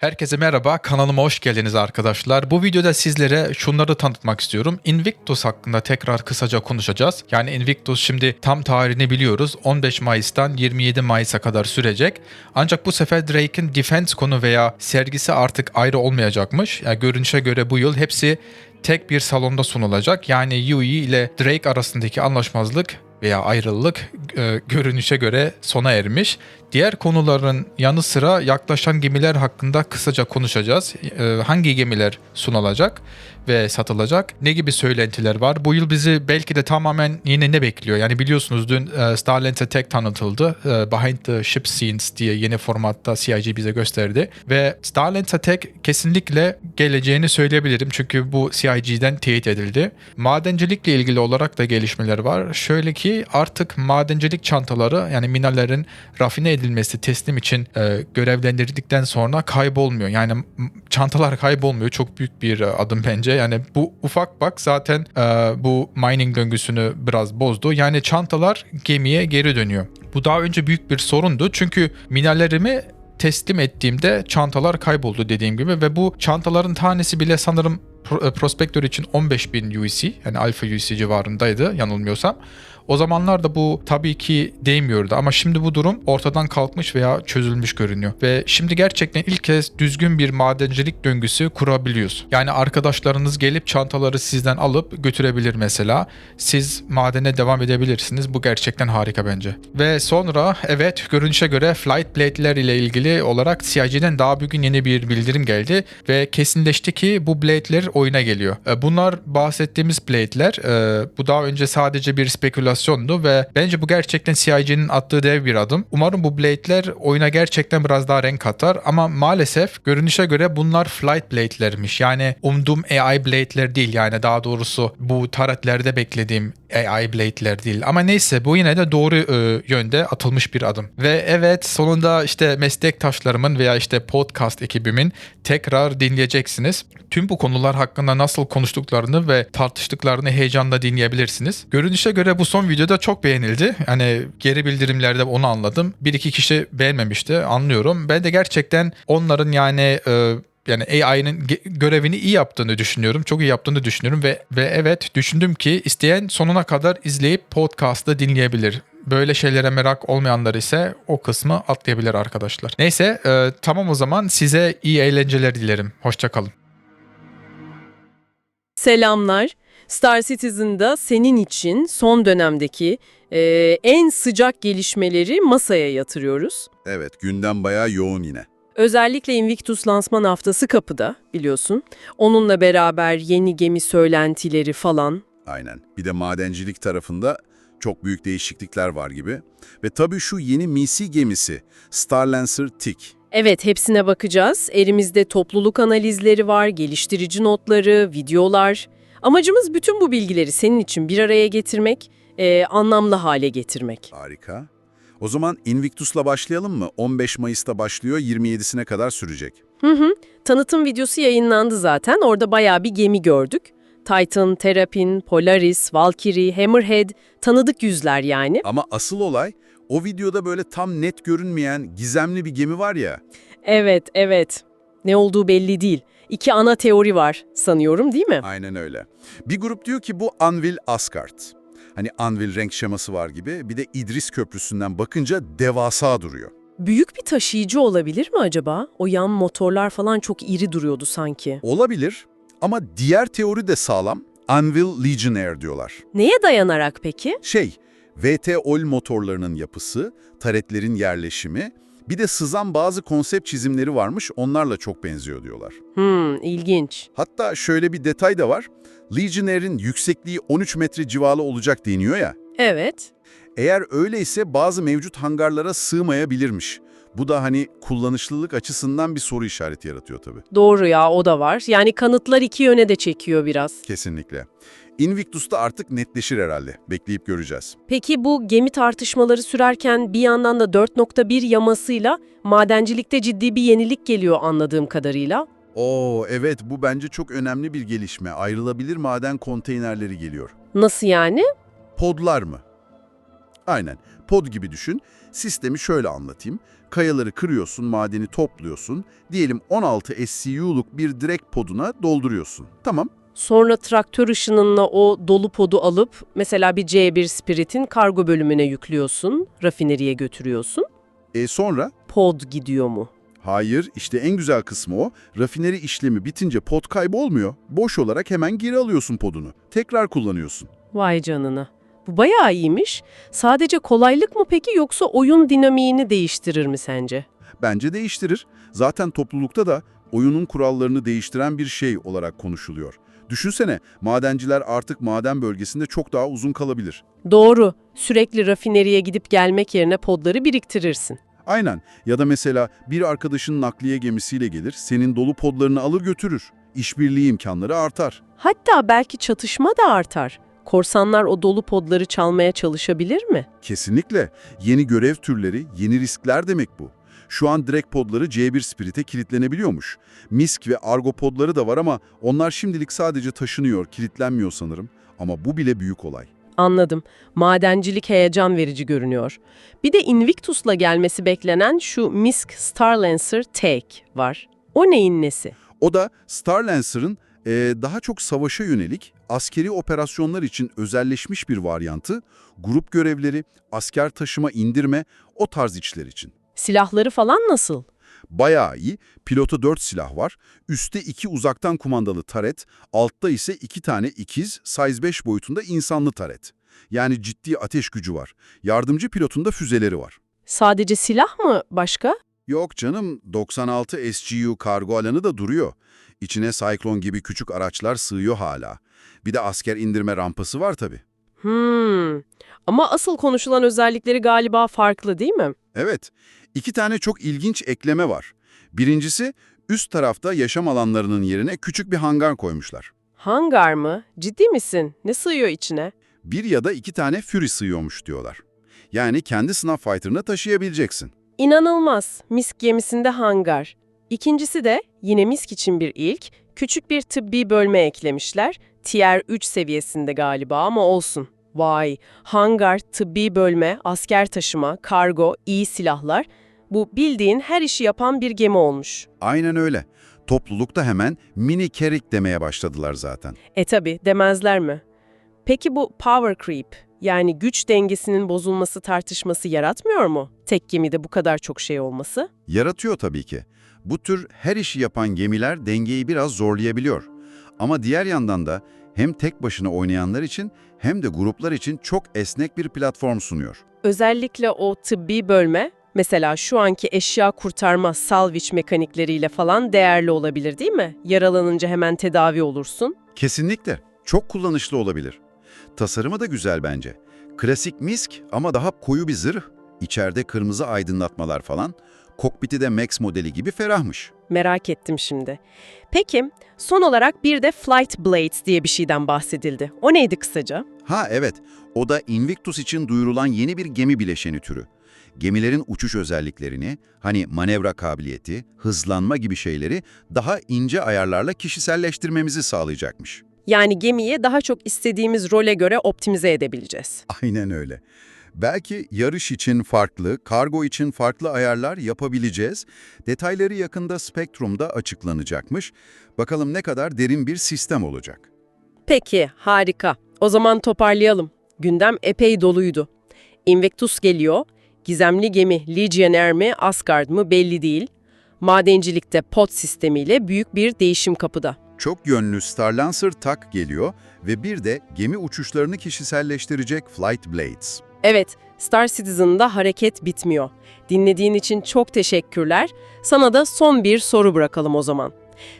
Herkese merhaba, kanalıma hoş geldiniz arkadaşlar. Bu videoda sizlere şunları tanıtmak istiyorum. Invictus hakkında tekrar kısaca konuşacağız. Yani Invictus şimdi tam tarihini biliyoruz. 15 Mayıs'tan 27 Mayıs'a kadar sürecek. Ancak bu sefer Drake'in Defense konu veya sergisi artık ayrı olmayacakmış. Yani görünüşe göre bu yıl hepsi tek bir salonda sunulacak. Yani UE ile Drake arasındaki anlaşmazlık veya ayrılık e, görünüşe göre sona ermiş. Diğer konuların yanı sıra yaklaşan gemiler hakkında kısaca konuşacağız. E, hangi gemiler sunulacak ve satılacak? Ne gibi söylentiler var? Bu yıl bizi belki de tamamen yine ne bekliyor? Yani biliyorsunuz dün e, Starlink Attack tanıtıldı. E, Behind the Ship Scenes diye yeni formatta CIG bize gösterdi. Ve Starlink Attack kesinlikle geleceğini söyleyebilirim. Çünkü bu CIG'den teyit edildi. Madencilikle ilgili olarak da gelişmeler var. Şöyle ki artık madencilik çantaları yani minelerin rafine edilmesi teslim için e, görevlendirildikten sonra kaybolmuyor. Yani çantalar kaybolmuyor. Çok büyük bir e, adım bence. Yani bu ufak bak zaten e, bu mining döngüsünü biraz bozdu. Yani çantalar gemiye geri dönüyor. Bu daha önce büyük bir sorundu. Çünkü minerlerimi teslim ettiğimde çantalar kayboldu dediğim gibi ve bu çantaların tanesi bile sanırım e, Prospector için 15.000 UC yani Alpha UC civarındaydı yanılmıyorsam. O zamanlar da bu tabii ki değmiyordu ama şimdi bu durum ortadan kalkmış veya çözülmüş görünüyor. Ve şimdi gerçekten ilk kez düzgün bir madencilik döngüsü kurabiliyoruz. Yani arkadaşlarınız gelip çantaları sizden alıp götürebilir mesela. Siz madene devam edebilirsiniz. Bu gerçekten harika bence. Ve sonra evet görünüşe göre flight blade'ler ile ilgili olarak CIG'den daha bugün yeni bir bildirim geldi ve kesinleşti ki bu blade'ler oyuna geliyor. E, Bunlar bahsettiğimiz blade'ler. e, Bu daha önce sadece bir spekülasyondu ve bence bu gerçekten CIG'nin attığı dev bir adım. Umarım bu blade'ler oyuna gerçekten biraz daha renk katar ama maalesef görünüşe göre bunlar flight blade'lermiş. Yani umduğum AI blade'ler değil yani daha doğrusu bu taretlerde beklediğim AI blade'ler değil. Ama neyse bu yine de doğru e, yönde atılmış bir adım. Ve evet sonunda işte meslektaşlarımın veya işte podcast ekibimin tekrar dinleyeceksiniz. Tüm bu konular hakkında nasıl konuştuklarını ve tartıştıklarını heyecanla dinleyebilirsiniz. Görünüşe göre bu son videoda çok beğenildi. Yani geri bildirimlerde onu anladım. Bir iki kişi beğenmemişti anlıyorum. Ben de gerçekten onların yani e, yani AI'nin görevini iyi yaptığını düşünüyorum. Çok iyi yaptığını düşünüyorum ve ve evet düşündüm ki isteyen sonuna kadar izleyip podcast'ı dinleyebilir. Böyle şeylere merak olmayanlar ise o kısmı atlayabilir arkadaşlar. Neyse e, tamam o zaman size iyi eğlenceler dilerim. Hoşçakalın. Selamlar. Star Citizen'da senin için son dönemdeki e, en sıcak gelişmeleri masaya yatırıyoruz. Evet, gündem bayağı yoğun yine. Özellikle Invictus lansman haftası kapıda biliyorsun. Onunla beraber yeni gemi söylentileri falan. Aynen. Bir de madencilik tarafında çok büyük değişiklikler var gibi. Ve tabii şu yeni misi gemisi, Starlancer Tick. Evet hepsine bakacağız. Elimizde topluluk analizleri var, geliştirici notları, videolar. Amacımız bütün bu bilgileri senin için bir araya getirmek, e, anlamlı hale getirmek. Harika. O zaman Invictus'la başlayalım mı? 15 Mayıs'ta başlıyor, 27'sine kadar sürecek. Hı hı. Tanıtım videosu yayınlandı zaten. Orada bayağı bir gemi gördük. Titan, Terrapin, Polaris, Valkyrie, Hammerhead, tanıdık yüzler yani. Ama asıl olay, o videoda böyle tam net görünmeyen gizemli bir gemi var ya. Evet, evet. Ne olduğu belli değil. İki ana teori var sanıyorum değil mi? Aynen öyle. Bir grup diyor ki bu Anvil Asgard. Hani Anvil renk şeması var gibi. Bir de İdris Köprüsü'nden bakınca devasa duruyor. Büyük bir taşıyıcı olabilir mi acaba? O yan motorlar falan çok iri duruyordu sanki. Olabilir ama diğer teori de sağlam. Anvil Legionnaire diyorlar. Neye dayanarak peki? Şey, VT-OL motorlarının yapısı, taretlerin yerleşimi, bir de sızan bazı konsept çizimleri varmış, onlarla çok benziyor diyorlar. Hmm, ilginç. Hatta şöyle bir detay da var. Legionnaire'in yüksekliği 13 metre civarı olacak deniyor ya. Evet. Eğer öyleyse bazı mevcut hangarlara sığmayabilirmiş. Bu da hani kullanışlılık açısından bir soru işareti yaratıyor tabii. Doğru ya o da var. Yani kanıtlar iki yöne de çekiyor biraz. Kesinlikle. Invictus'ta artık netleşir herhalde. Bekleyip göreceğiz. Peki bu gemi tartışmaları sürerken bir yandan da 4.1 yamasıyla madencilikte ciddi bir yenilik geliyor anladığım kadarıyla. Oo evet bu bence çok önemli bir gelişme. Ayrılabilir maden konteynerleri geliyor. Nasıl yani? Podlar mı? Aynen. Pod gibi düşün. Sistemi şöyle anlatayım. Kayaları kırıyorsun, madeni topluyorsun. Diyelim 16 SCU'luk bir direkt poduna dolduruyorsun. Tamam. Sonra traktör ışınınla o dolu podu alıp mesela bir C1 Spirit'in kargo bölümüne yüklüyorsun, rafineriye götürüyorsun. E sonra? Pod gidiyor mu? Hayır, işte en güzel kısmı o. Rafineri işlemi bitince pod kaybolmuyor. Boş olarak hemen geri alıyorsun podunu. Tekrar kullanıyorsun. Vay canına. Bu bayağı iyiymiş. Sadece kolaylık mı peki yoksa oyun dinamiğini değiştirir mi sence? Bence değiştirir. Zaten toplulukta da oyunun kurallarını değiştiren bir şey olarak konuşuluyor. Düşünsene, madenciler artık maden bölgesinde çok daha uzun kalabilir. Doğru. Sürekli rafineriye gidip gelmek yerine podları biriktirirsin. Aynen. Ya da mesela bir arkadaşın nakliye gemisiyle gelir, senin dolu podlarını alır götürür. İşbirliği imkanları artar. Hatta belki çatışma da artar. Korsanlar o dolu podları çalmaya çalışabilir mi? Kesinlikle. Yeni görev türleri, yeni riskler demek bu. Şu an direkt podları C1 Spirit'e kilitlenebiliyormuş. Misk ve Argo podları da var ama onlar şimdilik sadece taşınıyor, kilitlenmiyor sanırım. Ama bu bile büyük olay. Anladım. Madencilik heyecan verici görünüyor. Bir de Invictus'la gelmesi beklenen şu Misk Starlancer Take var. O neyin nesi? O da Starlancer'ın eee, daha çok savaşa yönelik askeri operasyonlar için özelleşmiş bir varyantı, grup görevleri, asker taşıma indirme, o tarz işler için. Silahları falan nasıl? Bayağı iyi. Pilota 4 silah var. Üste 2 uzaktan kumandalı taret, altta ise 2 tane ikiz, size 5 boyutunda insanlı taret. Yani ciddi ateş gücü var. Yardımcı pilotun da füzeleri var. Sadece silah mı başka? Yok canım, 96 SGU kargo alanı da duruyor. İçine Cyclone gibi küçük araçlar sığıyor hala. Bir de asker indirme rampası var tabii. Hmm. Ama asıl konuşulan özellikleri galiba farklı değil mi? Evet, iki tane çok ilginç ekleme var. Birincisi, üst tarafta yaşam alanlarının yerine küçük bir hangar koymuşlar. Hangar mı? Ciddi misin? Ne sığıyor içine? Bir ya da iki tane Fury sığıyormuş diyorlar. Yani kendi sınav fighter'ını taşıyabileceksin. İnanılmaz. Misk gemisinde hangar. İkincisi de yine Misk için bir ilk, küçük bir tıbbi bölme eklemişler. Tier 3 seviyesinde galiba ama olsun. Vay, hangar, tıbbi bölme, asker taşıma, kargo, iyi silahlar. Bu bildiğin her işi yapan bir gemi olmuş. Aynen öyle. Toplulukta hemen mini Carrick demeye başladılar zaten. E tabi demezler mi? Peki bu power creep yani güç dengesinin bozulması tartışması yaratmıyor mu? Tek gemide bu kadar çok şey olması? Yaratıyor tabii ki. Bu tür her işi yapan gemiler dengeyi biraz zorlayabiliyor. Ama diğer yandan da hem tek başına oynayanlar için hem de gruplar için çok esnek bir platform sunuyor. Özellikle o tıbbi bölme, mesela şu anki eşya kurtarma salvage mekanikleriyle falan değerli olabilir değil mi? Yaralanınca hemen tedavi olursun. Kesinlikle. Çok kullanışlı olabilir. Tasarımı da güzel bence. Klasik misk ama daha koyu bir zırh. İçeride kırmızı aydınlatmalar falan. Kokpiti de Max modeli gibi ferahmış. Merak ettim şimdi. Peki, son olarak bir de Flight Blades diye bir şeyden bahsedildi. O neydi kısaca? Ha evet, o da Invictus için duyurulan yeni bir gemi bileşeni türü. Gemilerin uçuş özelliklerini, hani manevra kabiliyeti, hızlanma gibi şeyleri daha ince ayarlarla kişiselleştirmemizi sağlayacakmış. Yani gemiyi daha çok istediğimiz role göre optimize edebileceğiz. Aynen öyle. Belki yarış için farklı, kargo için farklı ayarlar yapabileceğiz. Detayları yakında Spectrum'da açıklanacakmış. Bakalım ne kadar derin bir sistem olacak. Peki, harika. O zaman toparlayalım. Gündem epey doluydu. Invictus geliyor. Gizemli gemi Legionnaire mi, Asgard mı belli değil. Madencilikte pot sistemiyle büyük bir değişim kapıda. Çok yönlü Starlancer tak geliyor ve bir de gemi uçuşlarını kişiselleştirecek Flight Blades. Evet, Star Citizen'da hareket bitmiyor. Dinlediğin için çok teşekkürler. Sana da son bir soru bırakalım o zaman.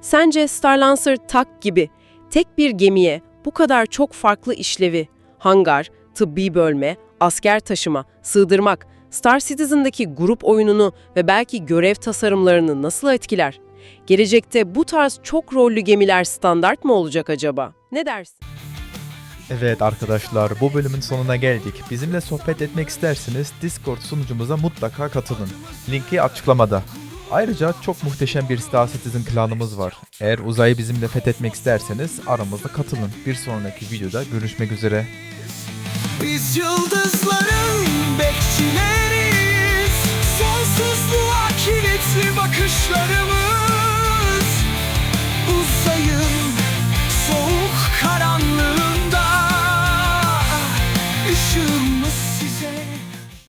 Sence Starlancer TAK gibi tek bir gemiye bu kadar çok farklı işlevi, hangar, tıbbi bölme, asker taşıma, sığdırmak, Star Citizen'daki grup oyununu ve belki görev tasarımlarını nasıl etkiler? Gelecekte bu tarz çok rollü gemiler standart mı olacak acaba? Ne dersin? Evet arkadaşlar bu bölümün sonuna geldik. Bizimle sohbet etmek isterseniz Discord sunucumuza mutlaka katılın. Linki açıklamada. Ayrıca çok muhteşem bir Star Citizen klanımız var. Eğer uzayı bizimle fethetmek isterseniz aramızda katılın. Bir sonraki videoda görüşmek üzere. Biz yıldızların bekçileriyiz Sonsuzluğa kilitli bakışlarımız For you.